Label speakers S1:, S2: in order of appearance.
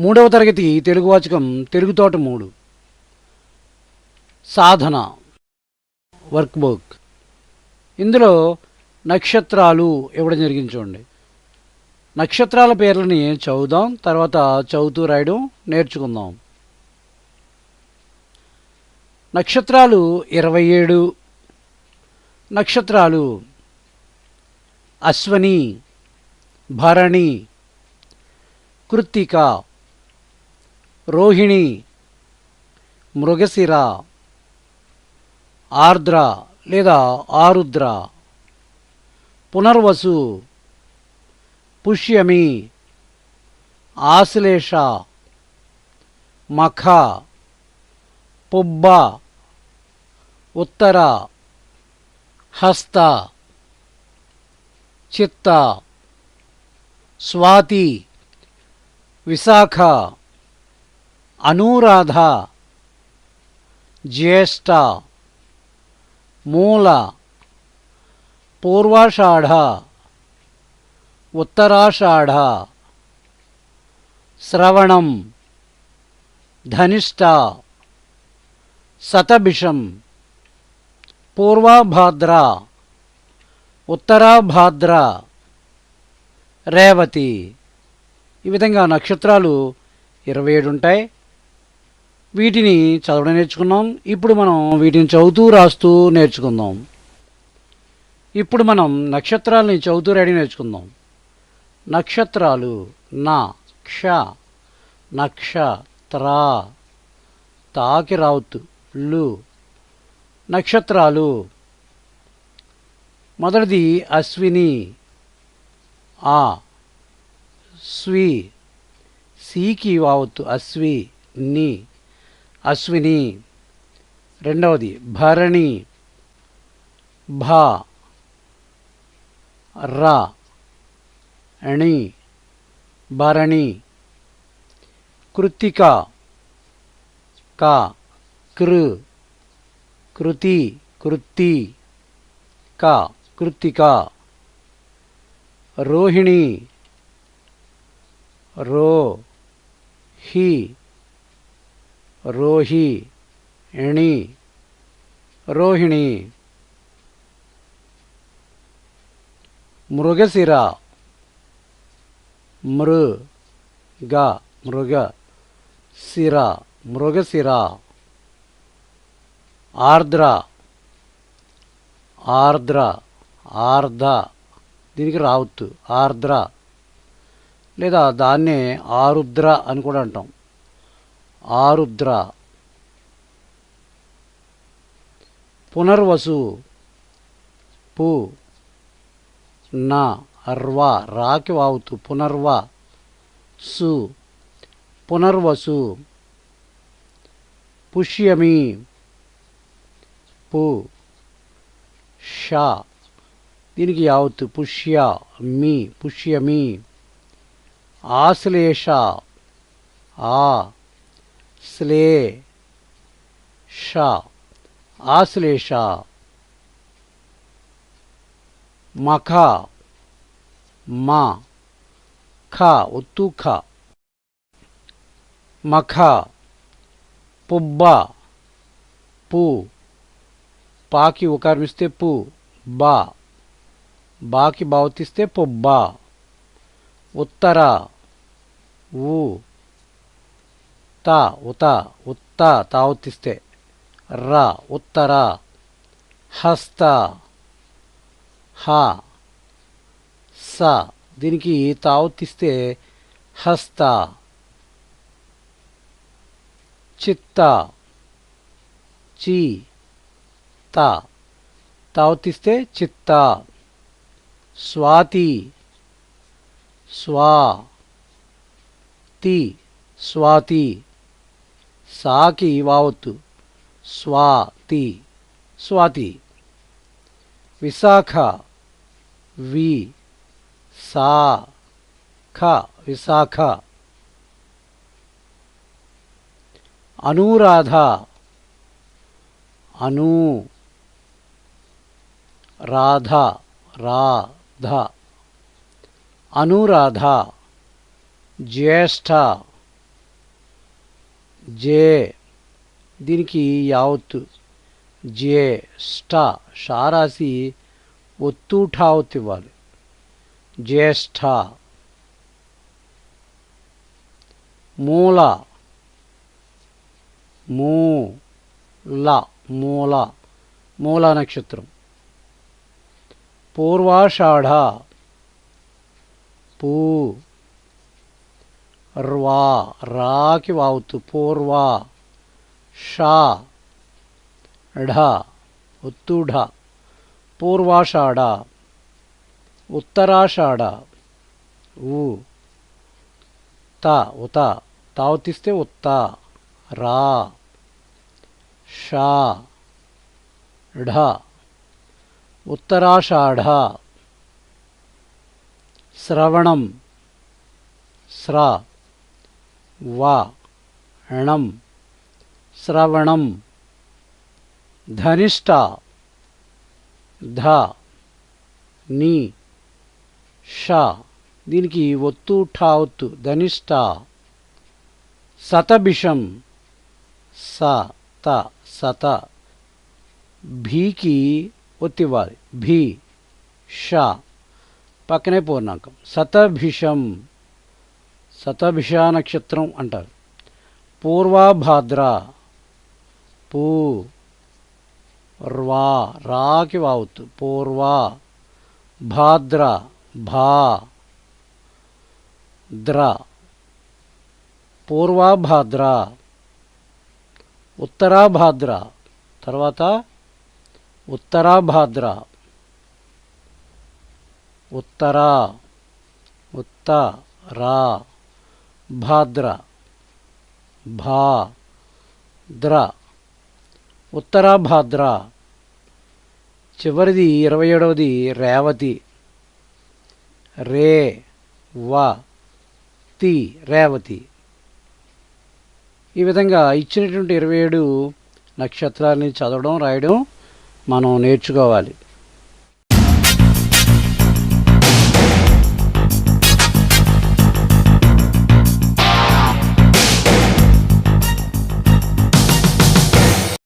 S1: మూడవ తరగతి తెలుగు వాచకం తెలుగుతోట మూడు. సాధన వర్క్బుక్ ఇందులో నక్షత్రాలు ఇవ్వడం జరిగింది చూడండి. నక్షత్రాల పేర్లని చదువుదాం తర్వాత చదువుతూ రాయడం నేర్చుకుందాం. నక్షత్రాలు ఇరవై ఏడు. నక్షత్రాలు అశ్వని భరణి కృత్తిక. రోహిణి మృగశిర ఆర్ద్ర లేదా ఆరుద్ర పునర్వసు పుష్యమి ఆశ్లేష మఖ పుబ్బ ఉత్తర హస్త చిత్త స్వాతి విశాఖ. అనురాధ జ్యేష్ఠ మూల పూర్వాషాఢ ఉత్తరాషాఢ శ్రవణం ధనిష్ట శతభిషం పూర్వాభాద్ర ఉత్తరాభాద్ర రేవతి ఈ విధంగా నక్షత్రాలు ఇరవై ఏడు ఉంటాయి వీటిని చదవడం నేర్చుకున్నాం. ఇప్పుడు మనం వీటిని చదువుతూ రాస్తూ నేర్చుకుందాం. ఇప్పుడు మనం నక్షత్రాలని చదువుతూ రెడీ నేర్చుకుందాం. నక్షత్రాలు నా క్ష నక్ష త్రా తాకి రావుతు లు. నక్షత్రాలు మొదటిది అశ్విని ఆ స్వి. సీకి వావత్తు అశ్వి ని అశ్విని. రెండవది భరణి. భ రా అణి భరణి. కృత్తిక కా కృ. కృతి కృత్తి. క కృత్తిక. రోహిణి. రో హి. రోహి ఎణి రోహిణి. మృగశిర మృ గ మృగ శిర మృగశిర. ఆర్ద్ర ఆర్ద్ర ఆర్ధ. దీనికి రావత్తు ఆర్ద్ర. లేదా దాన్నే ఆరుద్ర అని కూడా అంటాం. ఆరుద్ర. పునర్వసు పు నా అర్వ రాకి వావుతు పునర్వ సు పునర్వసు పుష్యమి పు ష దీనికి యావత్తు పుష్య మీ పుష్యమి ఆశ్లేష ఆ స్లే షా. ఆశ్లేష మఖ. మా. ఖ. ఒత్తు ఖ. మఖ. పుబ్బ. పు. పాకి ఉకారమిస్తే పు. బా. బాకి బావతిస్తే పుబ్బ. ఉత్తర. ఊ. తా ఉత ఉత్త తావుతిస్తే ర ఉత్తర. హస్త. హ. స. దీనికి తావుతిస్తే హస్త. చిత్త. చి. త. తావుతిస్తే చిత్త. స్వాతి. స్వా. తి. స్వాతి. సాకి వావత్తు. స్వాతి. స్వాతి. విశాఖ. వి. సా ఖ విశాఖ. అనురాధ. అను. రాధ. రాధ. అనురాధ. జ్యేష్ఠ. జే. దీనికి యావత్తు. జే. స్టా. షా రాసి ఒత్తు ఠావత్తు ఇవ్వాలి జ్యేష్ఠ మూల. మూల మూల. మూల నక్షత్రం. పూర్వాషాఢ. పూ. ర్వా రాకి వావుతు పూర్వా షా ఢ ఒత్తు ఢ పూర్వాషాఢ ఉత్తరాషాఢ ఊ త ఉత తావతిస్తే ఉత్త రా షా ఢ ఉత్తరాషాఢ శ్రవణం స్రా వా ణం శ్రవణం ధనిష్ట ధ ని ష దీనికి ఒత్తు ఠా ఒత్తు ధనిష్ట శతభిషం స త సత భీకి ఒత్తివ్వాలి. భీ ష పక్కనే పూర్ణాంకం. శతభిషం శతభిష నక్షత్రం అంటారు. పూర్వాభాద్ర పూ ర్వా రాకి వావుతు పూర్వ భాద్ర భా ద్ర. పూర్వాభాద్ర ఉత్తరాభాద్ర తర్వాత ఉత్తరాభాద్ర ఉత్తరా ఉత్తరా. భాద్ర. భా ద్ర ఉత్తరాభాద్ర చివరిది ఇరవై ఏడవది రేవతి. రే వ తి రేవతి. ఈ విధంగా ఇచ్చినటువంటి ఇరవై ఏడు నక్షత్రాలని చదవడం రాయడం మనం నేర్చుకోవాలి.